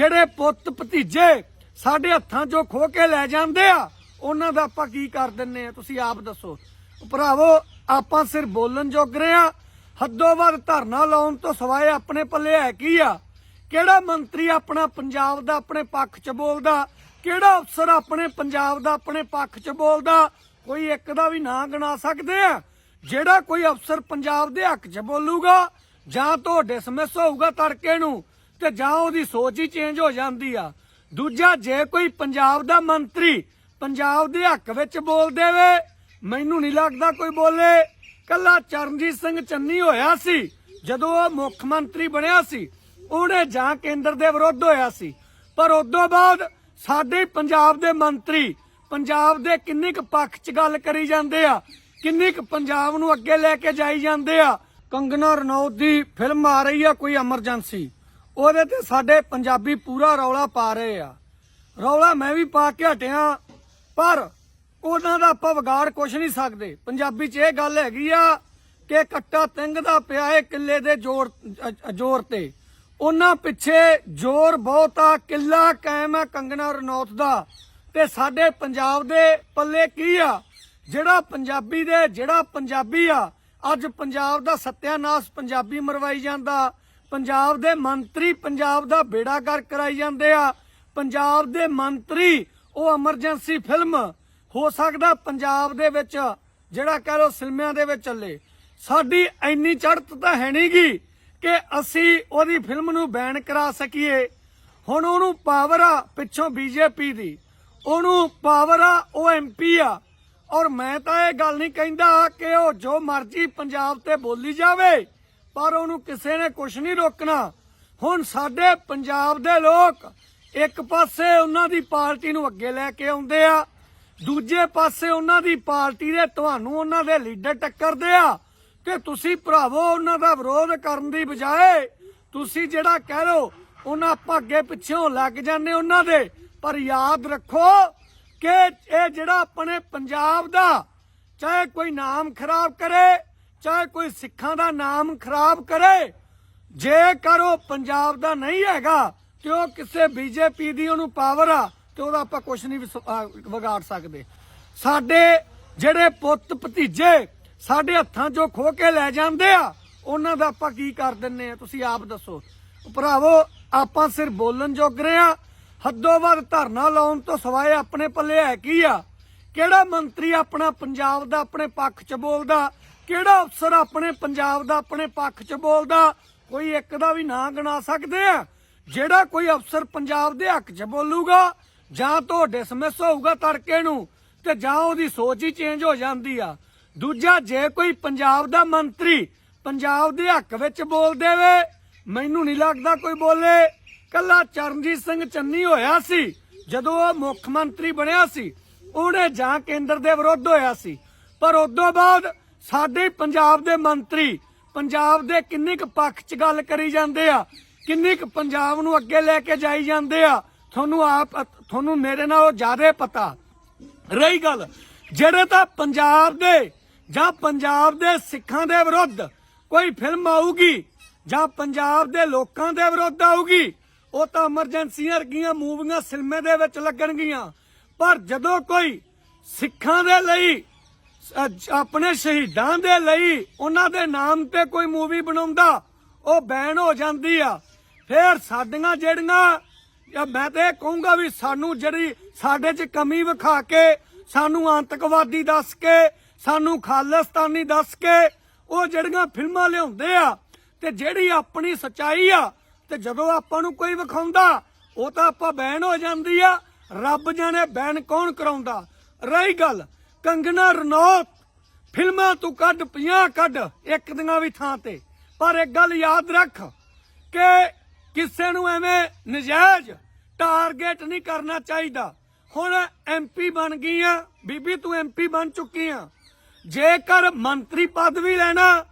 ਜਿਹੜੇ ਪੁੱਤ ਭਤੀਜੇ ਸਾਡੇ ਹੱਥਾਂ 'ਚੋਂ ਖੋ ਕੇ ਲੈ ਜਾਂਦੇ ਆ, ਉਹਨਾਂ ਦਾ ਆਪਾਂ ਕੀ ਕਰ ਦਿੰਨੇ ਆ? ਤੁਸੀਂ ਆਪ ਦੱਸੋ। ਭਰਾਵੋ, ਆਪਾਂ ਸਿਰ ਬੋਲਣ ਜੋਗਰੇ ਆ। ਹੱਦੋਂ ਵੱਧ ਧਰਨਾ ਲਾਉਣ ਤੋਂ ਸਵਾਏ ਆਪਣੇ ਪੱਲੇ ਹੈ ਕੀ ਆ? ਕਿਹੜਾ ਮੰਤਰੀ ਆਪਣਾ ਪੰਜਾਬ ਦਾ ਆਪਣੇ ਪੱਖ 'ਚ ਬੋਲਦਾ? ਕਿਹੜਾ ਅਫਸਰ ਆਪਣੇ ਪੰਜਾਬ ਦਾ ਆਪਣੇ ਪੱਖ 'ਚ ਬੋਲਦਾ? ਕੋਈ ਇੱਕ ਦਾ ਵੀ ਨਾਂ ਗਿਣਾ ਸਕਦੇ ਆ? ਜਿਹੜਾ ਕੋਈ ਅਫਸਰ ਪੰਜਾਬ ਦੇ ਹੱਕ 'ਚ ਬੋਲੂਗਾ ਜਾਂ ਤੁਹਾਡੇ ਡਿਸਮਿਸ ਹੋਊਗਾ ਤੜਕੇ ਨੂੰ ਤੇ ਜਾਂ ਉਹਦੀ ਸੋਚ ਹੀ ਚੇਂਜ ਹੋ ਜਾਂਦੀ ਆ। ਦੂਜਾ, ਜੇ ਕੋਈ ਪੰਜਾਬ ਦਾ ਮੰਤਰੀ ਪੰਜਾਬ ਦੇ ਹੱਕ ਵਿੱਚ ਬੋਲ ਦੇਵੇ, ਮੈਨੂੰ ਨਹੀਂ ਲੱਗਦਾ ਕੋਈ ਬੋਲੇ। ਕੱਲਾ ਚਰਨਜੀਤ ਸਿੰਘ ਚੰਨੀ ਹੋਇਆ ਸੀ, ਜਦੋਂ ਉਹ ਮੁੱਖ ਮੰਤਰੀ ਬਣਿਆ ਸੀ, ਉਹਨੇ ਜਾਂ ਕੇਂਦਰ ਦੇ ਵਿਰੁੱਧ ਹੋਇਆ ਸੀ। ਪਰ ਉਦੋਂ ਬਾਅਦ ਸਾਡੇ ਪੰਜਾਬ ਦੇ ਮੰਤਰੀ, ਪੰਜਾਬ ਦੇ ਕਿੰਨੇ ਕੁ ਪੱਖ 'ਚ ਗੱਲ ਕਰੀ ਜਾਂਦੇ ਆ, ਕਿੰਨੇ ਕੁ ਪੰਜਾਬ ਨੂੰ ਅੱਗੇ ਲੈ ਕੇ ਜਾਈ ਜਾਂਦੇ ਆ। ਕੰਗਨਾ ਰਣੌਤ ਦੀ ਫਿਲਮ ਆ ਰਹੀ ਆ ਕੋਈ ਐਮਰਜੈਂਸੀ ਉਹਦੇ ਤੇ ਸਾਡੇ ਪੰਜਾਬੀ ਪੂਰਾ ਰੌਲਾ ਪਾ ਰਹੇ ਆ। ਰੌਲਾ ਮੈਂ ਵੀ ਪਾ ਕੇ ਹਟਿਆ, ਪਰ ਉਹਨਾਂ ਦਾ ਆਪਾਂ ਵਿਗਾੜ ਕੁਛ ਨਹੀਂ ਸਕਦੇ। ਪੰਜਾਬੀ 'ਚ ਇਹ ਗੱਲ ਹੈਗੀ ਆ ਕਿ ਕੱਟਾ ਤਿੰਗ ਦਾ ਪਿਆ ਏ ਕਿੱਲੇ ਦੇ ਜ਼ੋਰ ਜ਼ੋਰ ਤੇ। ਉਹਨਾਂ ਪਿੱਛੇ ਜ਼ੋਰ ਬਹੁਤ ਆ, ਕਿੱਲਾ ਕਾਇਮ ਆ ਕੰਗਣਾ ਰਣੌਤ ਦਾ। ਤੇ ਸਾਡੇ ਪੰਜਾਬ ਦੇ ਪੱਲੇ ਕੀ ਆ? ਜਿਹੜਾ ਪੰਜਾਬੀ ਦੇ, ਜਿਹੜਾ ਪੰਜਾਬੀ ਆ, ਅੱਜ ਪੰਜਾਬ ਦਾ ਸੱਤਿਆਨਾਸ਼ ਪੰਜਾਬੀ ਮਰਵਾਈ ਜਾਂਦਾ। ਪੰਜਾਬ ਦੇ ਮੰਤਰੀ ਪੰਜਾਬ ਦਾ ਬੇੜਾ ਗਰ ਕਰਾਈ ਜਾਂਦੇ ਆ। ਪੰਜਾਬ ਦੇ ਮੰਤਰੀ, ਉਹ ਐਮਰਜੈਂਸੀ ਫਿਲਮ, ਹੋ ਸਕਦਾ ਪੰਜਾਬ ਦੇ ਵਿੱਚ, ਜਿਹੜਾ ਕਹ ਲੋ ਸਿਲਮਿਆਂ ਦੇ ਵਿੱਚ ਚੱਲੇ। ਸਾਡੀ ਇੰਨੀ ਚੜ੍ਹਤ ਤਾਂ ਹੈ ਨਹੀਂਗੀ ਕਿ ਅਸੀਂ ਉਹਦੀ ਫਿਲਮ ਨੂੰ ਬੈਨ ਕਰਾ ਸਕੀਏ। ਹੁਣ ਉਹਨੂੰ ਪਾਵਰ ਆ ਪਿੱਛੋਂ ਬੀਜੇਪੀ ਦੀ। ਉਹਨੂੰ ਪਾਵਰ ਆ, ਉਹ ਐਮਪੀ ਆ। ਔਰ ਮੈਂ ਤਾਂ ਇਹ ਗੱਲ ਨਹੀਂ ਕਹਿੰਦਾ ਕਿ ਉਹ ਜੋ ਮਰਜ਼ੀ ਪੰਜਾਬ ਤੇ ਬੋਲੀ ਜਾਵੇ। ਪਰ ਉਹਨੂੰ ਕਿਸੇ ਨੇ ਕੁਝ ਨਹੀਂ ਰੋਕਣਾ। ਹੁਣ ਸਾਡੇ ਪੰਜਾਬ ਦੇ ਲੋਕ ਇੱਕ ਪਾਸੇ ਉਹਨਾਂ ਦੀ ਪਾਰਟੀ ਨੂੰ ਅੱਗੇ ਲੈ ਕੇ ਆਉਂਦੇ ਆ, ਦੂਜੇ ਪਾਸੇ ਉਹਨਾਂ ਦੀ ਪਾਰਟੀ ਦੇ ਤੁਹਾਨੂੰ ਉਹਨਾਂ ਦੇ ਲੀਡਰ ਟੱਕਰਦੇ ਆ ਕਿ ਤੁਸੀਂ ਭਰਾਵੋ ਉਹਨਾਂ ਦਾ ਵਿਰੋਧ ਕਰਨ ਦੀ ਬਜਾਏ ਤੁਸੀਂ ਜਿਹੜਾ ਕਹਿ ਲੋ ਉਹਨਾਂ ਭਾਗੇ ਪਿੱਛੋਂ ਲੱਗ ਜਾਂਦੇ ਉਹਨਾਂ ਦੇ। ਪਰ ਯਾਦ ਰੱਖੋ ਕਿ ਇਹ ਜਿਹੜਾ ਆਪਣੇ ਪੰਜਾਬ ਦਾ, ਚਾਹੇ ਕੋਈ ਨਾਮ ਖਰਾਬ ਕਰੇ ਚਾਹੇ ਕੋਈ ਸਿੱਖਾਂ ਦਾ ਨਾਮ ਖਰਾਬ ਕਰੇ, ਜੇਕਰ ਉਹ ਪੰਜਾਬ ਦਾ ਨਹੀਂ ਹੈਗਾ, ਤੇ ਉਹ ਕਿਸੇ ਬੀਜੇਪੀ ਦੀ ਉਹਨੂੰ ਪਾਵਰ ਆ, ਤੇ ਉਹਦਾ ਆਪਾਂ ਕੁਝ ਨਹੀਂ ਵਿਗਾੜ ਸਕਦੇ। ਸਾਡੇ ਜਿਹੜੇ ਪੁੱਤ ਭਤੀਜੇ, ਸਾਡੇ ਹੱਥਾਂ 'ਚੋਂ ਖੋ ਕੇ ਲੈ ਜਾਂਦੇ ਆ, ਉਹਨਾਂ ਦਾ ਆਪਾਂ ਕੀ ਕਰ ਦਿੰਨੇ ਆ? ਤੁਸੀਂ ਆਪ ਦੱਸੋ। ਭਰਾਵੋ, ਆਪਾਂ ਸਿਰ ਬੋਲਣ ਜੋਗ ਰਹੇ ਆ। ਹੱਦੋਂ ਵੱਧ ਧਰਨਾ ਲਾਉਣ ਤੋਂ ਸਵਾਏ ਆਪਣੇ ਪੱਲੇ ਹੈ ਕੀ ਆ? ਕਿਹੜਾ ਮੰਤਰੀ ਆਪਣਾ ਪੰਜਾਬ ਦਾ, ਆਪਣੇ ਪੱਖ 'ਚ ਬੋਲਦਾ? ਕਿਹੜਾ ਅਫਸਰ ਆਪਣੇ ਪੰਜਾਬ ਦਾ, ਆਪਣੇ ਪੱਖ 'ਚ ਬੋਲਦਾ? ਕੋਈ ਇੱਕ ਦਾ ਵੀ ਨਾਂ ਗਿਣਾ ਸਕਦੇ ਆ? ਜਿਹੜਾ ਕੋਈ ਅਫਸਰ ਪੰਜਾਬ ਦੇ ਹੱਕ 'ਚ ਬੋਲੂਗਾ, ਜਾਂ ਤੋਂ ਡਿਸਮਿਸ ਹੋਊਗਾ ਤੜਕੇ ਨੂੰ, ਤੇ ਜਾਂ ਉਹਦੀ ਸੋਚ ਹੀ ਚੇਂਜ ਹੋ ਜਾਂਦੀ ਆ। ਦੂਜਾ, ਜੇ ਕੋਈ ਪੰਜਾਬ ਦਾ ਮੰਤਰੀ ਪੰਜਾਬ ਦੇ ਹੱਕ ਵਿੱਚ ਬੋਲ ਦੇਵੇ, ਮੈਨੂੰ ਨਹੀਂ ਲੱਗਦਾ ਕੋਈ ਬੋਲੇ। ਕੱਲਾ ਚਰਨਜੀਤ ਸਿੰਘ ਚੰਨੀ ਹੋਇਆ ਸੀ, ਜਦੋਂ ਉਹ ਮੁੱਖ ਮੰਤਰੀ ਬਣਿਆ ਸੀ, ਉਹਨੇ ਜਾਂ ਕੇਂਦਰ ਦੇ ਵਿਰੁੱਧ ਹੋਇਆ ਸੀ। ਪਰ ਉਦੋਂ ਬਾਅਦ ਸਾਡੇ ਪੰਜਾਬ ਦੇ ਮੰਤਰੀ ਪੰਜਾਬ ਦੇ ਕਿੰਨੇ ਕੁ ਪੱਖ 'ਚ ਗੱਲ ਕਰੀ ਜਾਂਦੇ ਆ, ਕਿੰਨੇ ਕੁ ਪੰਜਾਬ ਨੂੰ ਅੱਗੇ ਲੈ ਕੇ ਜਾਈ ਜਾਂਦੇ ਆ, ਤੁਹਾਨੂੰ ਆਪ, ਤੁਹਾਨੂੰ ਮੇਰੇ ਨਾਲੋਂ ਜ਼ਿਆਦਾ ਪਤਾ। ਰਹੀ ਗੱਲ, ਜਿਹੜੇ ਤਾਂ ਪੰਜਾਬ ਦੇ ਜਾਂ ਪੰਜਾਬ ਦੇ ਸਿੱਖਾਂ ਦੇ ਵਿਰੁੱਧ ਕੋਈ ਫਿਲਮ ਆਊਗੀ ਜਾਂ ਪੰਜਾਬ ਦੇ ਲੋਕਾਂ ਦੇ ਵਿਰੁੱਧ ਆਊਗੀ, ਉਹ ਤਾਂ ਐਮਰਜੈਂਸੀਆਂ ਵਰਗੀਆਂ ਮੂਵੀਆਂ ਸਿਨੇਮੇ ਦੇ ਵਿੱਚ ਲੱਗਣਗੀਆਂ। ਪਰ ਜਦੋਂ ਕੋਈ ਸਿੱਖਾਂ ਦੇ ਲਈ ਆਪਣੇ ਸ਼ਹੀਦਾਂ ਦੇ ਲਈ ਉਹਨਾਂ ਦੇ ਨਾਮ ਤੇ ਕੋਈ ਮੂਵੀ ਬਣਾਉਂਦਾ, ਉਹ ਬੈਨ ਹੋ ਜਾਂਦੀ ਆ। ਫਿਰ ਸਾਡੀਆਂ ਜਿਹੜੀਆਂ, ਜਾਂ ਮੈਂ ਤੇ ਇਹ ਕਹੂੰਗਾ ਵੀ ਸਾਨੂੰ ਜਿਹੜੀ ਸਾਡੇ 'ਚ ਕਮੀ ਵਿਖਾ ਕੇ, ਸਾਨੂੰ ਆਤੰਕਵਾਦੀ ਦੱਸ ਕੇ, ਸਾਨੂੰ ਖਾਲਿਸਤਾਨੀ ਦੱਸ ਕੇ, ਉਹ ਜਿਹੜੀਆਂ ਫਿਲਮਾਂ ਲਿਆਉਂਦੇ ਆ, ਤੇ ਜਿਹੜੀ ਆਪਣੀ ਸਚਾਈ ਆ, ਤੇ ਜਦੋਂ ਆਪਾਂ ਨੂੰ ਕੋਈ ਵਿਖਾਉਂਦਾ, ਉਹ ਤਾਂ ਆਪਾਂ ਬੈਨ ਹੋ ਜਾਂਦੀ ਆ। ਰੱਬ ਜਾਣੇ ਬੈਨ ਕੌਣ ਕਰਾਉਂਦਾ? ਰਹੀ ਗੱਲ। ਕੰਗਨਾ ਰਣੌਤ, ਫਿਲਮਾਂ ਤੂੰ ਕੱਢ 50 ਕੱਢ, ਇੱਕ ਦੀਆਂ ਵੀ ਥਾਂ ਤੇ। ਪਰ ਇੱਕ ਗੱਲ ਯਾਦ ਰੱਖ ਕਿ ਕਿਸੇ ਨੂੰ ਐਵੇਂ ਨਜਾਇਜ਼ ਟਾਰਗੇਟ ਨਹੀਂ ਕਰਨਾ ਚਾਹੀਦਾ। ਹੁਣ ਐਮਪੀ ਬਣ ਗਈ ਆ ਬੀਬੀ, ਤੂੰ ਐਮਪੀ ਬਣ ਚੁੱਕੀ ਆ। ਜੇਕਰ ਮੰਤਰੀ ਪਦ ਵੀ ਲੈਣਾ,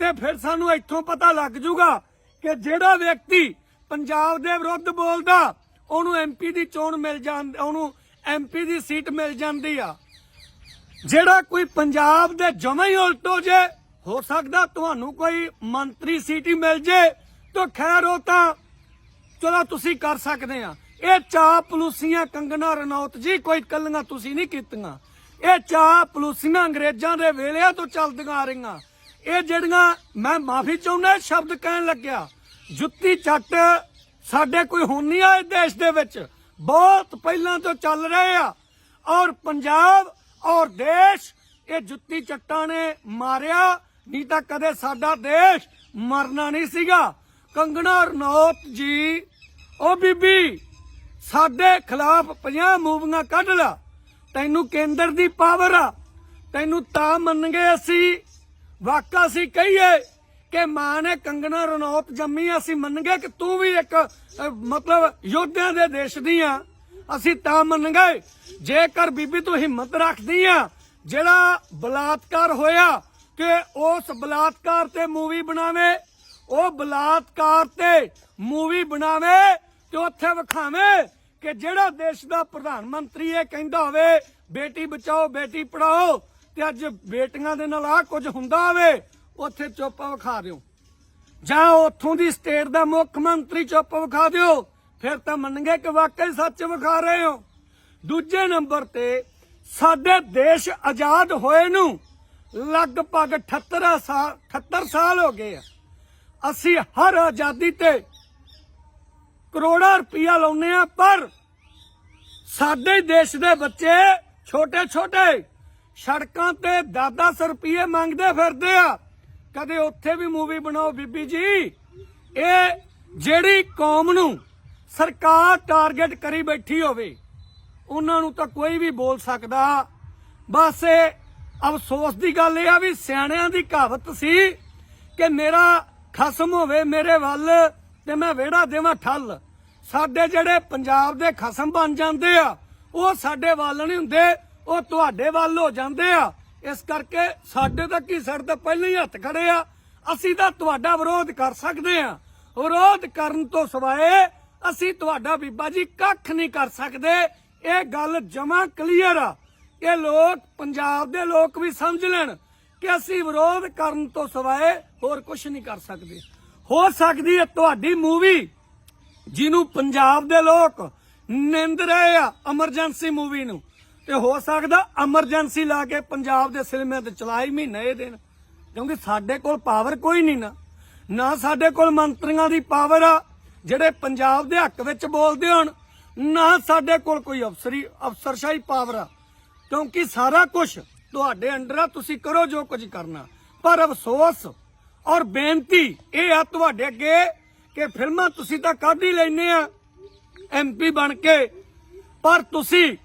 ਤੇ ਫਿਰ ਸਾਨੂੰ ਇੱਥੋਂ ਪਤਾ ਲੱਗ ਜੂਗਾ ਕਿ ਜਿਹੜਾ ਵਿਅਕਤੀ ਪੰਜਾਬ ਦੇ ਵਿਰੁੱਧ ਬੋਲਦਾ, ਉਹਨੂੰ ਐਮਪੀ ਦੀ ਚੋਣ ਮਿਲ ਜਾਂਦੀ ਉਹਨੂੰ ਐਮਪੀ ਦੀ ਸੀਟ ਮਿਲ ਜਾਂਦੀ ਆ। ਜਿਹੜਾ ਕੋਈ ਪੰਜਾਬ ਦੇ ਜਮੇ ਹੀ ਉਲਟ ਹੋ ਜੇ, ਹੋ ਸਕਦਾ ਤੁਹਾਨੂੰ ਕੋਈ ਮੰਤਰੀ ਸੀਟੀ ਮਿਲ ਜੇ। ਤਾਂ ਖੈਰ ਉਹ ਤਾਂ ਚਲੋ ਤੁਸੀਂ ਕਰ ਸਕਦੇ ਆ। ਇਹ ਚਾਹ ਪਲੂਸੀਆਂ ਕੰਗਨਾ ਰਣੌਤ ਜੀ, ਕੋਈ ਕੱਲੀਆਂ ਤੁਸੀਂ ਨਹੀਂ ਕੀਤੀਆਂ। ਇਹ ਚਾਹ ਪਲੂਸੀਆਂ ਅੰਗਰੇਜ਼ਾਂ ਦੇ ਵੇਲਿਆਂ ਤੋਂ ਚੱਲਦੀਆਂ ਆ ਰਹੀਆਂ। ਇਹ ਜਿਹੜੀਆਂ ਮੈਂ ਮਾਫੀ ਚਾਹੁੰਦਾ ਸ਼ਬਦ ਕਹਿਣ ਲੱਗਿਆ। ਜੁੱਤੀ ਚੱਟ ਸਾਡੇ ਕੋਈ ਹੁਣ ਨਹੀਂ ਆਏ ਦੇਸ਼ ਦੇ ਵਿੱਚ। ਬਹੁਤ ਪਹਿਲਾਂ ਤੋਂ ਚੱਲ ਰਹੇ ਆ। ਔਰ ਪੰਜਾਬ ਔਰ ਦੇਸ਼, ਇਹ ਜੁੱਤੀ ਚੱਟਾਂ ਨੇ ਮਾਰਿਆ, ਨਹੀਂ ਤਾਂ ਕਦੇ ਸਾਡਾ ਦੇਸ਼ ਮਰਨਾ ਨਹੀਂ ਸੀਗਾ। ਕੰਗਣਾ ਰਣੌਤ ਜੀ ਉਹ ਬੀਬੀ, ਸਾਡੇ ਖਿਲਾਫ 50 ਮੂਵੀਆਂ ਕੱਢ ਲਾ। ਤੈਨੂੰ ਕੇਂਦਰ ਦੀ ਪਾਵਰ ਆ, ਤੈਨੂੰ ਤਾਂ ਮੰਨਗੇ ਅਸੀਂ। ਵਾਕਾ ਅਸੀਂ ਕਹੀਏ ਕਿ ਮਾਂ ਨੇ ਕੰਗਣਾ ਰਣੌਤ ਜੰਮੀ, ਅਸੀਂ ਮੰਨਗੇ ਕਿ ਤੂੰ ਵੀ ਇੱਕ ਮਤਲਬ ਯੋਧਿਆਂ ਦੇ ਦੇਸ਼ ਦੀ ਆ। ਅਸੀਂ ਤਾਂ ਮੰਨਗੇ ਜੇਕਰ ਬੀਬੀ ਤੂੰ ਹਿੰਮਤ ਰੱਖਦੀ ਆ, ਜਿਹੜਾ ਬਲਾਤਕਾਰ ਹੋਇਆ ਕਿ ਉਸ ਬਲਾਤਕਾਰ ਤੇ ਮੂਵੀ ਬਣਾਵੇ, ਉਹ ਬਲਾਤਕਾਰ ਤੇ ਮੂਵੀ ਬਣਾਵੇ ਤੇ ਉੱਥੇ ਵਿਖਾਵੇ ਕਿ ਜਿਹੜਾ ਦੇਸ਼ ਦਾ ਪ੍ਰਧਾਨ ਮੰਤਰੀ ਇਹ ਕਹਿੰਦਾ ਹੋਵੇ, ਬੇਟੀ ਬਚਾਓ, ਬੇਟੀ ਪੜਾਓ ਤੇ ਅੱਜ ਬੇਟੀਆਂ ਦੇ ਨਾਲ ਆ ਕੁਝ ਹੁੰਦਾ ਹੋਵੇ, ਉੱਥੇ ਚੁੱਪ ਵਿਖਾ ਦਿਓ। ਜਾਂ ਉੱਥੋਂ ਦੀ ਸਟੇਟ ਦਾ ਮੁੱਖ ਮੰਤਰੀ ਚੁੱਪ ਵਿਖਾ ਦਿਓ। ਫਿਰ ਤਾਂ ਮੰਨਗੇ ਕਿ ਵਾਕਈ ਸੱਚ ਵਿਖਾ ਰਹੇ ਹੋ। ਦੂਜੇ ਨੰਬਰ ਤੇ ਸਾਡੇ ਦੇਸ਼ ਆਜ਼ਾਦ ਹੋਏ ਨੂੰ ਲਗਭਗ 78 ਸਾਲ 78 ਸਾਲ ਹੋ ਗਏ ਆ। ਅਸੀਂ ਹਰ ਆਜ਼ਾਦੀ ਤੇ ਕਰੋੜਾਂ ਰੁਪਇਆ ਲਾਉਨੇ ਆ ਪਰ ਸਾਡੇ ਦੇਸ਼ ਦੇ ਬੱਚੇ ਛੋਟੇ ਛੋਟੇ ਸੜਕਾਂ ਤੇ 10-10 ਰੁਪਏ ਮੰਗਦੇ ਫਿਰਦੇ ਆ। ਕਦੇ ਉੱਥੇ ਵੀ ਮੂਵੀ ਬਣਾਓ ਬੀਬੀ ਜੀ। ਇਹ ਜਿਹੜੀ ਕੌਮ ਨੂੰ ਸਰਕਾਰ ਟਾਰਗੇਟ ਕਰੀ ਬੈਠੀ ਹੋਵੇ, ਉਹਨਾਂ ਨੂੰ ਤਾਂ ਕੋਈ ਵੀ ਬੋਲ ਸਕਦਾ। ਬਸ ਇਹ ਅਫਸੋਸ ਦੀ ਗੱਲ ਇਹ ਆ ਵੀ ਸਿਆਣਿਆਂ ਦੀ ਕਹਾਵਤ ਸੀ ਕਿ ਮੇਰਾ ਖਸਮ ਹੋਵੇ ਮੇਰੇ ਵੱਲ ਤੇ ਮੈਂ ਵਿਹੜਾ ਦੇਵਾਂ ਠੱਲ। ਸਾਡੇ ਜਿਹੜੇ ਪੰਜਾਬ ਦੇ ਖਸਮ ਬਣ ਜਾਂਦੇ ਆ, ਉਹ ਸਾਡੇ ਵੱਲ ਨਹੀਂ ਹੁੰਦੇ, ਉਹ ਤੁਹਾਡੇ ਵੱਲ ਹੋ ਜਾਂਦੇ ਆ। ਇਸ ਕਰਕੇ ਸਾਡੇ ਤਾਂ ਕੀ ਸਾਡੇ ਤਾਂ ਪਹਿਲਾਂ ਹੀ ਹੱਥ ਖੜੇ ਆ। ਅਸੀਂ ਤਾਂ ਤੁਹਾਡਾ ਵਿਰੋਧ ਕਰ ਸਕਦੇ ਆ। ਵਿਰੋਧ ਕਰਨ ਤੋਂ ਸਿਵਾਏ ਅਸੀਂ ਤੁਹਾਡਾ ਬੀਬਾ ਜੀ ਕੱਖ ਨਹੀਂ ਕਰ ਸਕਦੇ। ਇਹ ਗੱਲ ਜਮਾ ਕਲੀਅਰ ਆ। ਇਹ ਲੋਕ, ਪੰਜਾਬ ਦੇ ਲੋਕ ਵੀ ਸਮਝ ਲੈਣ ਕਿ ਅਸੀਂ ਵਿਰੋਧ ਕਰਨ ਤੋਂ ਸਿਵਾਏ ਹੋਰ ਕੁਝ ਨਹੀਂ ਕਰ ਸਕਦੇ। ਹੋ ਸਕਦੀ ਹੈ ਤੁਹਾਡੀ ਮੂਵੀ, ਜਿਹਨੂੰ ਪੰਜਾਬ ਦੇ ਲੋਕ ਨਿੰਦ ਰਹੇ ਆ ਐਮਰਜੈਂਸੀ ਮੂਵੀ ਨੂੰ। ਤੇ ਹੋ ਸਕਦਾ ਐਮਰਜੈਂਸੀ ਲਾ ਕੇ ਪੰਜਾਬ ਦੇ ਸਿਨੇਮੇ ਤੇ ਚਲਾਈ ਮਹੀਨੇ ਇਹ ਦਿਨ। ਕਿਉਂਕਿ ਸਾਡੇ ਕੋਲ ਪਾਵਰ ਕੋਈ ਨਹੀਂ ਨਾ। ਨਾ ਸਾਡੇ ਕੋਲ ਮੰਤਰੀਆਂ ਦੀ ਪਾਵਰ ਆ ਜਿਹੜੇ ਪੰਜਾਬ ਦੇ ਹੱਕ ਵਿੱਚ ਬੋਲਦੇ ਹੋਣ, ਨਾ ਸਾਡੇ ਕੋਲ ਕੋਈ ਅਫਸਰੀ, ਅਫਸਰਸ਼ਾਹੀ ਪਾਵਰ ਆ। ਕਿਉਂਕਿ ਸਾਰਾ ਕੁਝ ਤੁਹਾਡੇ ਅੰਡਰ ਆ, ਤੁਸੀਂ ਕਰੋ ਜੋ ਕੁਝ ਕਰਨਾ। ਪਰ ਅਫਸੋਸ ਔਰ ਬੇਨਤੀ ਇਹ ਆ ਤੁਹਾਡੇ ਅੱਗੇ ਕਿ ਫਿਲਮਾਂ ਤੁਸੀਂ ਤਾਂ ਕੱਢ ਹੀ ਲੈਨੇ ਆ ਐਮਪੀ ਬਣ ਕੇ। ਪਰ ਤੁਸੀਂ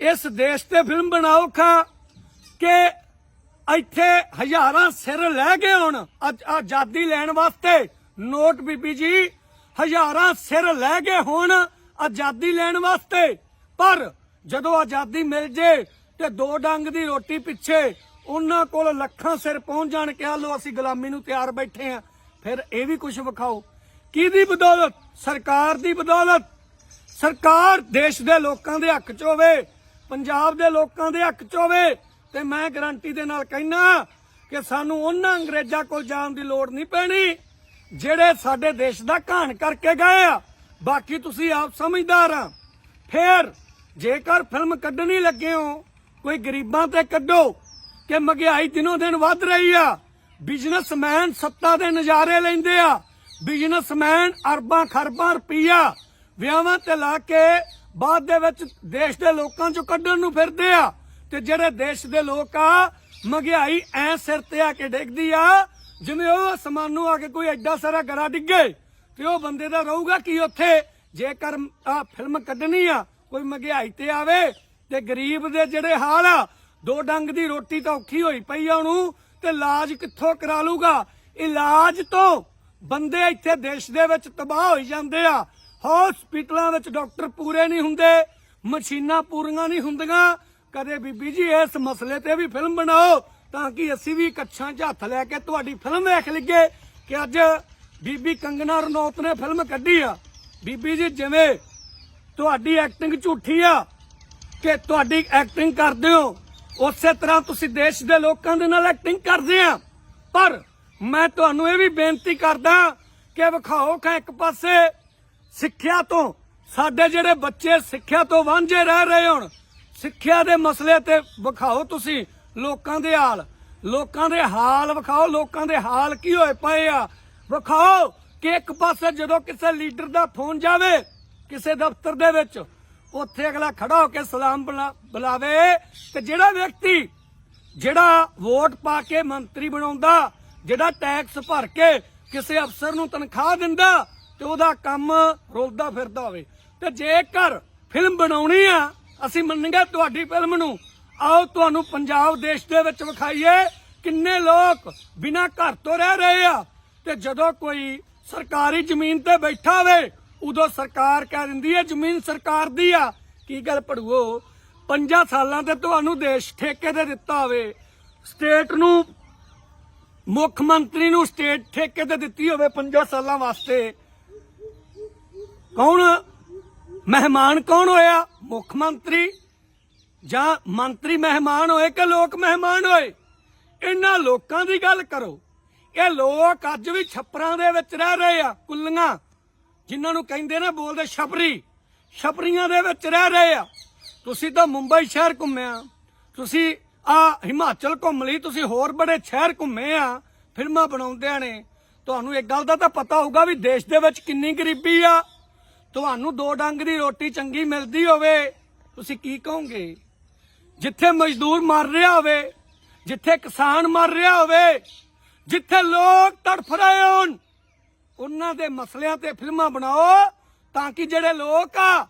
ਇਸ ਦੇਸ਼ ਤੇ ਫਿਲਮ ਬਣਾਓ ਖਾ ਕਿ ਇੱਥੇ ਹਜ਼ਾਰਾਂ ਸਿਰ ਲੈ ਗਏ ਹੁਣ ਆਜ਼ਾਦੀ ਲੈਣ ਵਾਸਤੇ ਨੋਟ ਬੀਬੀ ਜੀ ਹਜ਼ਾਰਾਂ ਸਿਰ ਲੈ ਗਏ ਹੋਣ ਆਜ਼ਾਦੀ ਲੈਣ ਵਾਸਤੇ। ਪਰ ਜਦੋਂ ਆਜ਼ਾਦੀ ਮਿਲ ਜੇ ਤੇ ਦੋ ਡੰਗ ਦੀ ਰੋਟੀ ਪਿੱਛੇ ਉਹਨਾਂ ਕੋਲ ਲੱਖਾਂ ਸਿਰ ਪਹੁੰਚ ਜਾਣ ਕਿ ਆ ਲੋ ਅਸੀਂ ਗੁਲਾਮੀ ਨੂੰ ਤਿਆਰ ਬੈਠੇ ਆ, ਫਿਰ ਇਹ ਵੀ ਕੁਝ ਵਿਖਾਓ। ਕਿਹਦੀ ਬਦੌਲਤ? ਸਰਕਾਰ ਦੀ ਬਦੌਲਤ। ਸਰਕਾਰ ਦੇਸ਼ ਦੇ ਲੋਕਾਂ ਦੇ ਹੱਕ 'ਚ ਹੋਵੇ, ਪੰਜਾਬ ਦੇ ਲੋਕਾਂ ਦੇ ਹੱਕ 'ਚ ਹੋਵੇ, ਤੇ ਮੈਂ ਗਰੰਟੀ ਦੇ ਨਾਲ ਕਹਿਣਾ ਕਿ ਸਾਨੂੰ ਉਹਨਾਂ ਅੰਗਰੇਜ਼ਾਂ ਕੋਲ ਜਾਣ ਦੀ ਲੋੜ ਨਹੀਂ ਪੈਣੀ। ਜਿਹੜੇ ਸਾਡੇ ਦੇਸ਼ ਦਾ ਘਾਣ ਕਰਕੇ ਗਏ ਆ, ਬਾਕੀ ਤੁਸੀਂ ਆਪ ਸਮਝਦਾਰ ਆ। ਫੇਰ ਜੇਕਰ ਫਿਲਮ ਕੱਢਣੀ ਲੱਗੇ ਹੋ, ਕੋਈ ਗਰੀਬਾਂ ਤੇ ਕੱਢੋ ਕਿ ਮਹਿੰਗਾਈ ਦਿਨੋਂ ਦਿਨ ਵੱਧ ਰਹੀ ਆ। ਬਿਜ਼ਨਸਮੈਨ ਸੱਤਾ ਦੇ ਨਜ਼ਾਰੇ ਲੈਂਦੇ ਆ। ਬਿਜ਼ਨਸਮੈਨ ਅਰਬਾਂ ਖਰਬਾਂ ਰੁਪਈਆ ਵਿਆਹਾਂ ਤੇ ਲਾ ਕੇ ਬਾਅਦ ਦੇ ਵਿੱਚ ਦੇਸ਼ ਦੇ ਲੋਕਾਂ ਚੋਂ ਕੱਢਣ ਨੂੰ ਫਿਰਦੇ ਆ। ਤੇ ਜਿਹੜੇ ਦੇਸ਼ ਦੇ ਲੋਕ ਆ, ਮਹਿੰਗਾਈ ਐ ਸਿਰ ਤੇ ਆ ਕੇ ਡਿੱਗਦੀ ਆ ਜਿਵੇਂ ਉਹ ਅਸਮਾਨੋਂ ਆ ਕੇ ਕੋਈ ਐਡਾ ਸਾਰਾ ਗਰਾ ਡਿੱਗੇ, ਤੇ ਉਹ ਬੰਦੇ ਦਾ ਰਹੂਗਾ ਕੀ ਉੱਥੇ? ਜੇਕਰ ਆ ਫਿਲਮ ਕੱਢਣੀ ਆ, ਕੋਈ ਮਹਿੰਗਾਈ ਤੇ ਆਵੇ, ਤੇ ਗਰੀਬ ਦੇ ਜਿਹੜੇ ਹਾਲ ਆ, ਦੋ ਡੰਗ ਦੀ ਰੋਟੀ ਤਾਂ ਔਖੀ ਹੋਈ ਪਈ ਆ ਉਹਨੂੰ, ਤੇ ਇਲਾਜ ਕਿੱਥੋਂ ਕਰਾ ਲੂਗਾ? ਇਲਾਜ ਤੋਂ ਬੰਦੇ ਇੱਥੇ ਦੇਸ਼ ਦੇ ਵਿੱਚ ਤਬਾਹ ਹੋਈ ਜਾਂਦੇ ਆ। ਹਸਪੀਟਲਾਂ ਵਿੱਚ ਡਾਕਟਰ ਪੂਰੇ ਨਹੀਂ ਹੁੰਦੇ, ਮਸ਼ੀਨਾਂ ਪੂਰੀਆਂ ਨਹੀਂ ਹੁੰਦੀਆਂ। ਕਦੇ ਬੀਬੀ ਜੀ ਇਸ ਮਸਲੇ ਤੇ ਵੀ ਫਿਲਮ ਬਣਾਓ ਤਾਂ ਕਿ ਅਸੀਂ ਵੀ ਕੱਛਾਂ 'ਚ ਹੱਥ ਲੈ ਕੇ ਤੁਹਾਡੀ ਫਿਲਮ ਵੇਖ ਲਈਏ ਕਿ ਅੱਜ ਬੀਬੀ ਕੰਗਨਾ ਰਣੌਤ ਨੇ ਫਿਲਮ ਕੱਢੀ ਆ। ਬੀਬੀ ਜੀ, ਜਿਵੇਂ ਤੁਹਾਡੀ ਐਕਟਿੰਗ ਝੂਠੀ ਆ ਕਿ ਤੁਹਾਡੀ ਐਕਟਿੰਗ ਕਰਦੇ ਹੋ, ਉਸੇ ਤਰ੍ਹਾਂ ਤੁਸੀਂ ਦੇਸ਼ ਦੇ ਲੋਕਾਂ ਦੇ ਨਾਲ ਐਕਟਿੰਗ ਕਰਦੇ ਆ। ਪਰ ਮੈਂ ਤੁਹਾਨੂੰ ਇਹ ਵੀ ਬੇਨਤੀ ਕਰਦਾ ਕਿ ਵਿਖਾਓ ਕਿ ਇੱਕ ਪਾਸੇ, ਸਿੱਖਿਆ ਤੋਂ, ਸਾਡੇ ਜਿਹੜੇ ਬੱਚੇ ਸਿੱਖਿਆ ਤੋਂ ਵਾਂਝੇ ਰਹਿ ਰਹੇ ਹੁਣ, ਸਿੱਖਿਆ ਦੇ ਮਸਲੇ ਤੇ ਵਿਖਾਓ ਤੁਸੀਂ। ਲੋਕਾਂ ਦੇ ਹਾਲ, ਲੋਕਾਂ ਦੇ ਹਾਲ ਵਿਖਾਓ, ਲੋਕਾਂ ਦੇ ਹਾਲ ਕੀ ਹੋਏ ਪਏ ਆ? ਵਿਖਾਓ ਕਿ ਇੱਕ ਪਾਸੇ ਜਦੋਂ ਕਿਸੇ ਲੀਡਰ ਦਾ ਫੋਨ ਜਾਵੇ, ਕਿਸੇ ਦਫ਼ਤਰ ਦੇ ਵਿੱਚ, ਉੱਥੇ ਅਗਲਾ ਖੜਾ ਹੋ ਕੇ ਸਲਾਮ ਬੁਲਾਵੇ ਤੇ ਜਿਹੜਾ ਵਿਅਕਤੀ ਜਿਹੜਾ ਵੋਟ ਪਾ ਕੇ ਮੰਤਰੀ ਬਣਾਉਂਦਾ, ਜਿਹੜਾ ਟੈਕਸ ਭਰ ਕੇ ਕਿਸੇ ਅਫਸਰ ਨੂੰ ਤਨਖਾਹ ਦਿੰਦਾ ਤੇ ਉਹਦਾ ਕੰਮ ਰੋਲਦਾ ਫਿਰਦਾ ਹੋਵੇ। ਤੇ ਜੇਕਰ ਫਿਲਮ ਬਣਾਉਣੀ ਆ, ਅਸੀਂ ਮੰਨਾਂਗੇ ਤੁਹਾਡੀ ਫਿਲਮ ਨੂੰ ਆਓ ਤੁਹਾਨੂੰ ਪੰਜਾਬ ਦੇਸ਼ ਦੇ ਵਿੱਚ ਵਿਖਾਈਏ ਕਿੰਨੇ ਲੋਕ ਬਿਨਾਂ ਘਰ ਤੋਂ ਰਹਿ ਰਹੇ ਆ। ਤੇ ਜਦੋਂ ਕੋਈ ਸਰਕਾਰੀ ਜ਼ਮੀਨ ਤੇ ਬੈਠਾ ਹੋਵੇ, ਉਦੋਂ ਸਰਕਾਰ ਕਹਿ ਦਿੰਦੀ ਹੈ, ਜ਼ਮੀਨ ਸਰਕਾਰ ਦੀ ਆ। ਕੀ ਗੱਲ ਪੜੂਓ ਪੰਜਾਂ ਸਾਲਾਂ ਤੇ ਤੁਹਾਨੂੰ ਦੇਸ਼ ਠੇਕੇ ਤੇ ਦਿੱਤਾ ਹੋਵੇ। ਸਟੇਟ ਨੂੰ, ਮੁੱਖ ਮੰਤਰੀ ਨੂੰ ਸਟੇਟ ਠੇਕੇ ਤੇ ਦਿੱਤੀ ਹੋਵੇ ਪੰਜਾਂ ਸਾਲਾਂ ਵਾਸਤੇ। ਕੌਣ? ਮਹਿਮਾਨ ਕੌਣ ਹੋਇਆ? ਮੁੱਖ ਮੰਤਰੀ। ਜਾਂ ਮੰਤਰੀ ਮਹਿਮਾਨ ਹੋਏ ਕਿ ਲੋਕ ਮਹਿਮਾਨ ਹੋਏ, ਇਹਨਾਂ ਲੋਕਾਂ ਦੀ ਗੱਲ ਕਰੋ। ਇਹ ਲੋਕ ਅੱਜ ਵੀ ਛੱਪਰਾਂ ਦੇ ਵਿੱਚ ਰਹਿ ਰਹੇ ਆ, ਕੁੱਲੀਆਂ, ਜਿਨ੍ਹਾਂ ਨੂੰ ਕਹਿੰਦੇ ਨੇ ਬੋਲਦੇ ਛਪਰੀ। ਛਪਰੀਆਂ ਦੇ ਵਿੱਚ ਰਹਿ ਰਹੇ ਆ। ਤੁਸੀਂ ਤਾਂ ਮੁੰਬਈ ਸ਼ਹਿਰ ਘੁੰਮਿਆ ਤੁਸੀਂ ਆ ਹਿਮਾਚਲ ਘੁੰਮ ਲਈ, ਤੁਸੀਂ ਹੋਰ ਬੜੇ ਸ਼ਹਿਰ ਘੁੰਮੇ ਆ, ਫਿਲਮਾਂ ਬਣਾਉਂਦਿਆਂ ਨੇ। ਤੁਹਾਨੂੰ ਇੱਕ ਗੱਲ ਦਾ ਤਾਂ ਪਤਾ ਹੋਊਗਾ ਵੀ ਦੇਸ਼ ਦੇ ਵਿੱਚ ਕਿੰਨੀ ਗਰੀਬੀ ਆ। ਤੁਹਾਨੂੰ ਦੋ ਡੰਗ ਦੀ ਰੋਟੀ ਚੰਗੀ ਮਿਲਦੀ ਹੋਵੇ। ਤੁਸੀਂ ਕੀ ਕਹੋਗੇ? ਜਿੱਥੇ ਮਜ਼ਦੂਰ ਮਰ ਰਿਹਾ ਹੋਵੇ, ਜਿੱਥੇ ਕਿਸਾਨ ਮਰ ਰਿਹਾ ਹੋਵੇ, ਜਿੱਥੇ ਲੋਕ ਤੜਫ ਰਹੇ ਹੋਣ, ਉਹਨਾਂ ਦੇ ਮਸਲਿਆਂ ਤੇ ਫਿਲਮਾਂ ਬਣਾਓ ਤਾਂ ਕਿ ਜਿਹੜੇ ਲੋਕ ਆ,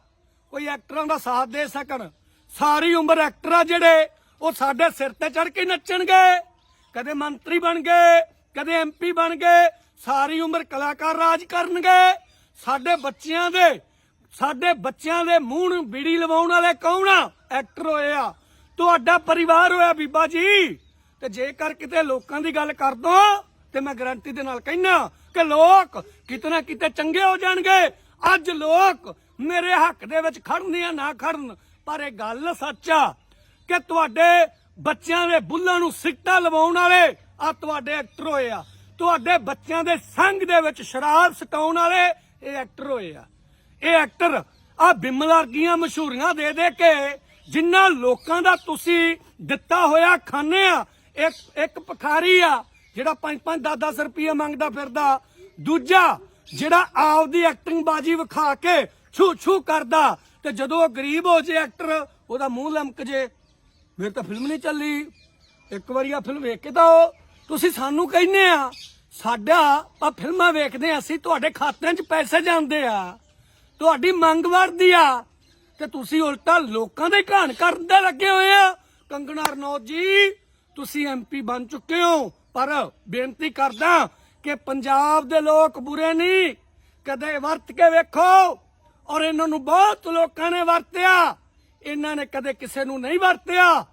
ਕੋਈ ਐਕਟਰਾਂ ਦਾ ਸਾਥ ਦੇ ਸਕਣ। ਸਾਰੀ ਉਮਰ ਐਕਟਰ ਆ ਜਿਹੜੇ, ਉਹ ਸਾਡੇ ਸਿਰ ਤੇ ਚੜ ਕੇ ਨੱਚਣਗੇ, ਕਦੇ ਮੰਤਰੀ ਬਣ ਗਏ, ਕਦੇ ਐਮਪੀ ਬਣ ਗਏ, ਸਾਰੀ ਉਮਰ ਕਲਾਕਾਰ ਰਾਜ ਕਰਨਗੇ। ਸਾਡੇ ਬੱਚਿਆਂ ਦੇ, ਸਾਡੇ ਬੱਚਿਆਂ ਦੇ ਮੂੰਹ ਨੂੰ ਬੀੜੀ ਲਵਾਉਣ ਵਾਲੇ ਕੌਣ ਆ? ਐਕਟਰ ਹੋਏ ਆ। ਤੁਹਾਡਾ ਪਰਿਵਾਰ ਹੋਇਆ ਬੀਬਾ ਜੀ। ਤੇ ਜੇਕਰ ਕਿਤੇ ਲੋਕਾਂ ਦੀ ਗੱਲ ਕਰ ਦੋ, ਤੇ ਮੈਂ ਗਰੰਟੀ ਦੇ ਨਾਲ ਕਹਿਣਾ ਕਿ ਲੋਕ ਕਿਤੇ ਨਾ ਕਿਤੇ ਚੰਗੇ ਹੋ ਜਾਣਗੇ। ਅੱਜ ਲੋਕ ਮੇਰੇ ਹੱਕ ਦੇ ਵਿੱਚ ਖੜਨ ਜਾਂ ਨਾ ਖੜਨ। ਪਰ ਇਹ ਗੱਲ ਸੱਚ ਕਿ ਤੁਹਾਡੇ ਬੱਚਿਆਂ ਦੇ ਬੁੱਲਾਂ ਨੂੰ ਸਿੱਟਾ ਲਵਾਉਣ ਵਾਲੇ ਆ ਤੁਹਾਡੇ ਐਕਟਰ ਹੋਏ ਆ। ਤੁਹਾਡੇ ਬੱਚਿਆਂ ਦੇ ਸੰਗ ਦੇ ਵਿੱਚ ਸ਼ਰਾਬ ਸਟਾਉਣ ਵਾਲੇ ਇਹ ਐਕਟਰ ਹੋਏ ਆ। ਇਹ ਐਕਟਰ ਆ ਬਿਮਲ ਵਰਗੀਆਂ ਮਸ਼ਹੂਰੀਆਂ ਦੇ ਦੇ ਕੇ ਜਿਨ੍ਹਾਂ ਲੋਕਾਂ ਦਾ ਤੁਸੀਂ ਦਿੱਤਾ ਹੋਇਆ ਖਾਣੇ ਆ, ਇੱਕ ਇੱਕ ਭਿਖਾਰੀ ਆ, ਜਿਹੜਾ 5-5 10-10 ਰੁਪਏ ਮੰਗਦਾ ਫਿਰਦਾ, ਦੂਜਾ ਜਿਹੜਾ ਆਪਦੀ ਐਕਟਿੰਗ ਬਾਜੀ ਵਿਖਾ ਕੇ ਛੂ ਛੂ ਕਰਦਾ, ਤੇ ਜਦੋਂ ਉਹ ਗਰੀਬ ਹੋ ਜੇ ਐਕਟਰ ਉਹਦਾ ਮੂੰਹ ਲਮਕ ਜੇ। ਮੇਰੇ ਤਾਂ ਫਿਲਮ ਨਹੀਂ ਚੱਲੀ। ਇੱਕ ਵਾਰੀ ਆ ਫਿਲਮ ਵੇਖ ਕੇ ਤਾਂ ਉਹ ਤੁਸੀਂ ਸਾਨੂੰ ਕਹਿੰਦੇ ਆ, ਸਾਡਾ ਆ ਫਿਲਮਾਂ ਵੇਖਦੇ ਆ, ਅਸੀਂ ਤੁਹਾਡੇ ਖਾਤਿਆਂ 'ਚ ਪੈਸੇ ਜਾਂਦੇ ਆ। ਤੁਹਾਡੀ ਮੰਗ ਵਰਦੀ ਆ। ਤੇ ਤੁਸੀਂ ਉਲਟਾ ਲੋਕਾਂ ਦੇ ਘਾਣ ਕਰਨ ਦੇ ਲੱਗੇ ਹੋਏ ਆ। ਕੰਗਣਾ ਰਣੌਤ ਜੀ, ਤੁਸੀਂ ਐਮਪੀ ਬਣ ਚੁੱਕੇ ਹੋ। ਪਰ ਬੇਨਤੀ ਕਰਦਾ ਕਿ ਪੰਜਾਬ ਦੇ ਲੋਕ ਬੁਰੇ ਨਹੀਂ, ਕਦੇ ਵਰਤ ਕੇ ਵੇਖੋ। ਔਰ ਇਹਨਾਂ ਨੂੰ ਬਹੁਤ ਲੋਕਾਂ ਨੇ ਵਰਤਿਆ। ਇਹਨਾਂ ਨੇ ਕਦੇ ਕਿਸੇ ਨੂੰ ਨਹੀਂ ਵਰਤਿਆ।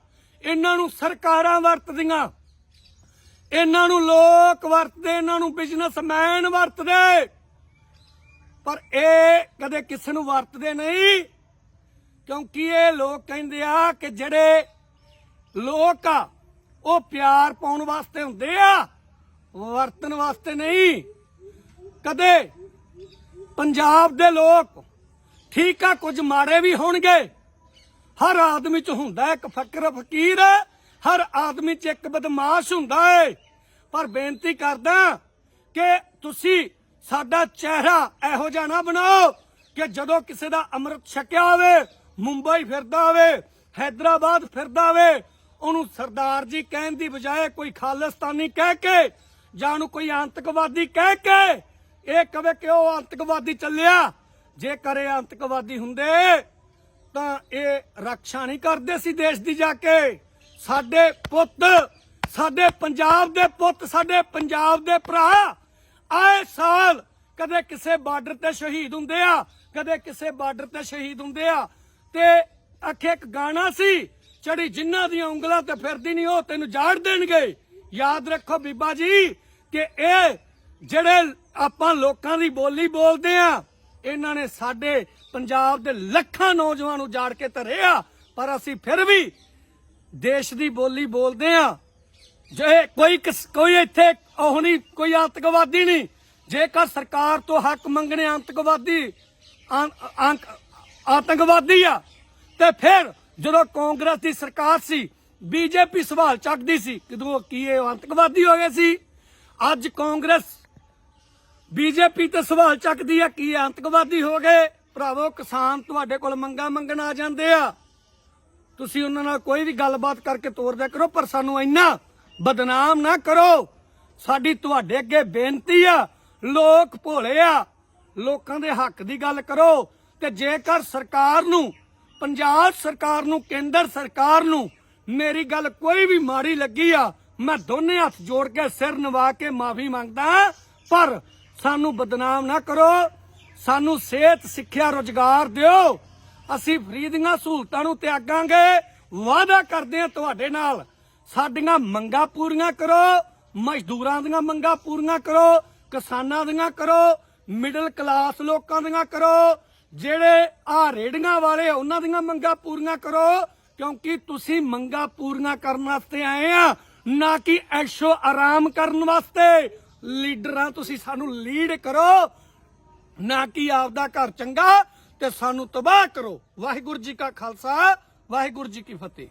ਇਹਨਾਂ ਨੂੰ ਸਰਕਾਰਾਂ ਵਰਤਦੀਆਂ। ਇਹਨਾਂ ਨੂੰ ਲੋਕ ਵਰਤਦੇ, ਇਹਨਾਂ ਨੂੰ ਬਿਜ਼ਨਸਮੈਨ ਵਰਤਦੇ। ਪਰ ਇਹ ਕਦੇ ਕਿਸੇ ਨੂੰ ਵਰਤਦੇ ਨਹੀਂ। ਕਿਉਂਕਿ ਇਹ ਲੋਕ ਕਹਿੰਦੇ ਆ ਕਿ ਜਿਹੜੇ ਲੋਕ ਆ, ਉਹ ਪਿਆਰ ਪਾਉਣ ਵਾਸਤੇ ਹੁੰਦੇ ਆ, ਵਰਤਣ ਵਾਸਤੇ ਨਹੀਂ। ਕਦੇ ਪੰਜਾਬ ਦੇ ਲੋਕ ਠੀਕ ਆ, ਕੁਝ ਮਾੜੇ ਵੀ ਹੋਣਗੇ। ਹਰ ਆਦਮੀ ਚ ਹੁੰਦਾ ਇੱਕ ਫਕਰ, ਫਕੀਰ। ਹਰ ਆਦਮੀ ਚ ਇੱਕ ਬਦਮਾਸ਼ ਹੁੰਦਾ ਏ। ਪਰ ਬੇਨਤੀ ਕਰਦਾ ਕਿ ਤੁਸੀਂ ਸਾਡਾ ਚਿਹਰਾ ਇਹੋ ਜਿਹਾ ਨਾ ਬਣਾਓ ਕਿ ਜਦੋਂ ਕਿਸੇ ਦਾ ਅੰਮ੍ਰਿਤ ਛਕਿਆ ਹੋਵੇ ਮੁੰਬਈ ਫਿਰਦਾ ਹੋਵੇ ਹైదరాబాద్ ਫਿਰਦਾ ਹੋਵੇ, ਉਹਨੂੰ ਸਰਦਾਰ ਜੀ ਕਹਿਣ ਦੀ ਬਜਾਏ ਕੋਈ ਖਾਲਿਸਤਾਨੀ ਕਹਿ ਕੇ ਜਾਂ ਉਹਨੂੰ ਕੋਈ ਆਤੰਕਵਾਦੀ ਕਹਿ ਕੇ, ਇਹ ਕਵੇ ਕਿ ਉਹ ਆਤੰਕਵਾਦੀ ਚੱਲਿਆ। ਜੇ ਕਰੇ ਆਤੰਕਵਾਦੀ ਹੁੰਦੇ, ਤਾਂ ਇਹ ਰੱਖਿਆ ਨਹੀਂ ਕਰਦੇ ਸੀ ਦੇਸ਼ ਦੀ ਜਾ ਕੇ। ਸਾਡੇ ਪੁੱਤ, ਸਾਡੇ ਪੰਜਾਬ ਦੇ ਪੁੱਤ, ਸਾਡੇ ਪੰਜਾਬ ਦੇ ਭਰਾ, ਆਏ ਸਾਲ ਕਦੇ ਕਿਸੇ ਬਾਰਡਰ ਤੇ ਸ਼ਹੀਦ ਹੁੰਦੇ ਆ, ਕਦੇ ਕਿਸੇ ਬਾਰਡਰ ਤੇ ਸ਼ਹੀਦ ਹੁੰਦੇ ਆ। ਤੇ ਆਖੇ ਇੱਕ ਗਾਣਾ ਸੀ ਚੜੀ ਜਿਨ੍ਹਾਂ ਦੀਆਂ ਉਂਗਲਾਂ ਤੇ ਫਿਰਦੀ ਨਹੀਂ ਉਹ ਤੈਨੂੰ ਜਾੜ ਦੇਣਗੇ। ਯਾਦ ਰੱਖੋ ਬੀਬਾ ਜੀ, ਕਿ ਇਹ ਜਿਹੜੇ ਆਪਾਂ ਲੋਕਾਂ ਦੀ ਬੋਲੀ ਬੋਲਦੇ ਆ, ਇਹਨਾਂ ਨੇ ਸਾਡੇ ਪੰਜਾਬ ਦੇ ਲੱਖਾਂ ਨੌਜਵਾਨ ਨੂੰ ਜਾੜ ਕੇ ਧਰਿਆ ਪਰ ਅਸੀਂ ਫਿਰ ਵੀ ਦੇਸ਼ ਦੀ ਬੋਲੀ ਬੋਲਦੇ ਆ। ਜੇ ਕੋਈ ਕਿਸ- ਕੋਈ ਇੱਥੇ ਉਹ ਨਹੀਂ ਕੋਈ ਆਤੰਕਵਾਦੀ ਨਹੀਂ ਜੇਕਰ ਸਰਕਾਰ ਤੋਂ ਹੱਕ ਮੰਗਣੇ ਆਤੰਕਵਾਦੀ ਆਤੰਕਵਾਦੀ ਆ। ਤੇ ਫਿਰ ਜਦੋਂ ਕਾਂਗਰਸ ਦੀ ਸਰਕਾਰ ਸੀ, ਬੀਜੇਪੀ ਸਵਾਲ ਚੱਕਦੀ ਸੀ ਕਿਦੋਂ ਕੀ ਇਹ ਆਤੰਕਵਾਦੀ ਹੋ ਗਏ ਸੀ? ਅੱਜ ਕਾਂਗਰਸ ਬੀਜੇਪੀ ਤੇ ਸਵਾਲ ਚੱਕਦੀ ਆ, ਕੀ ਇਹ ਆਤੰਕਵਾਦੀ ਹੋ ਗਏ? ਭਰਾਵੋ, ਕਿਸਾਨ ਤੁਹਾਡੇ ਕੋਲ ਮੰਗਾ ਮੰਗਣ ਆ ਜਾਂਦੇ ਆ। ਤੁਸੀਂ ਉਹਨਾਂ ਨਾਲ ਕੋਈ ਵੀ ਗੱਲਬਾਤ ਕਰਕੇ ਤੋਰਦਿਆ ਕਰੋ, ਪਰ ਸਾਨੂੰ ਇੰਨਾ ਬਦਨਾਮ ਨਾ ਕਰੋ। ਸਾਡੀ ਤੁਹਾਡੇ ਅੱਗੇ ਬੇਨਤੀ ਆ, ਲੋਕ ਭੋਲੇ ਆ। ਲੋਕਾਂ ਦੇ ਹੱਕ ਦੀ ਗੱਲ ਕਰੋ। ਤੇ ਜੇਕਰ ਸਰਕਾਰ ਨੂੰ, ਪੰਜਾਬ ਸਰਕਾਰ ਨੂੰ, ਕੇਂਦਰ ਸਰਕਾਰ ਨੂੰ ਮੇਰੀ ਗੱਲ ਕੋਈ ਵੀ ਮਾੜੀ ਲੱਗੀ ਆ, ਮੈਂ ਦੋਨੇ ਹੱਥ ਜੋੜ ਕੇ ਸਿਰ ਨਵਾ ਕੇ ਮਾਫੀ ਮੰਗਦਾ ਪਰ ਸਾਨੂੰ ਬਦਨਾਮ ਨਾ ਕਰੋ, ਸਾਨੂੰ ਸਿਹਤ, ਸਿੱਖਿਆ, ਰੋਜ਼ਗਾਰ ਦਿਓ। ਅਸੀਂ ਫ੍ਰੀ ਦੀਆਂ ਸਹੂਲਤਾਂ ਨੂੰ ਤਿਆਗਾਂਗੇ, ਵਾਅਦਾ ਕਰਦੇ ਹਾਂ ਤੁਹਾਡੇ ਨਾਲ। ਸਾਡੀਆਂ ਮੰਗਾਂ ਪੂਰੀਆਂ ਕਰੋ, ਮਜ਼ਦੂਰਾਂ ਦੀਆਂ ਮੰਗਾਂ ਪੂਰੀਆਂ ਕਰੋ, ਕਿਸਾਨਾਂ ਦੀਆਂ ਕਰੋ ਮਿਡਲ ਕਲਾਸ ਲੋਕਾਂ ਦੀਆਂ ਕਰੋ ਜਿਹੜੇ ਆ ਰੇੜੀਆਂ ਵਾਲੇ ਉਹਨਾਂ ਦੀਆਂ ਮੰਗਾਂ ਪੂਰੀਆਂ ਕਰੋ, ਕਿਉਂਕਿ ਤੁਸੀਂ ਮੰਗਾਂ ਪੂਰੀਆਂ ਕਰਨ ਵਾਸਤੇ ਆਏ ਆ, ਨਾ ਕਿ ਐਸ਼ੋ ਆਰਾਮ ਕਰਨ ਵਾਸਤੇ। ਲੀਡਰਾਂ, ਤੁਸੀਂ ਸਾਨੂੰ ਲੀਡ ਕਰੋ, ਨਾ ਕਿ ਆਪਦਾ ਘਰ ਚੰਗਾ, ਤੇ ਸਾਨੂੰ ਤਬਾਹ ਕਰੋ। ਵਾਹਿਗੁਰੂ ਜੀ ਕਾ ਖਾਲਸਾ, ਵਾਹਿਗੁਰੂ ਜੀ ਕੀ ਫਤਿਹ।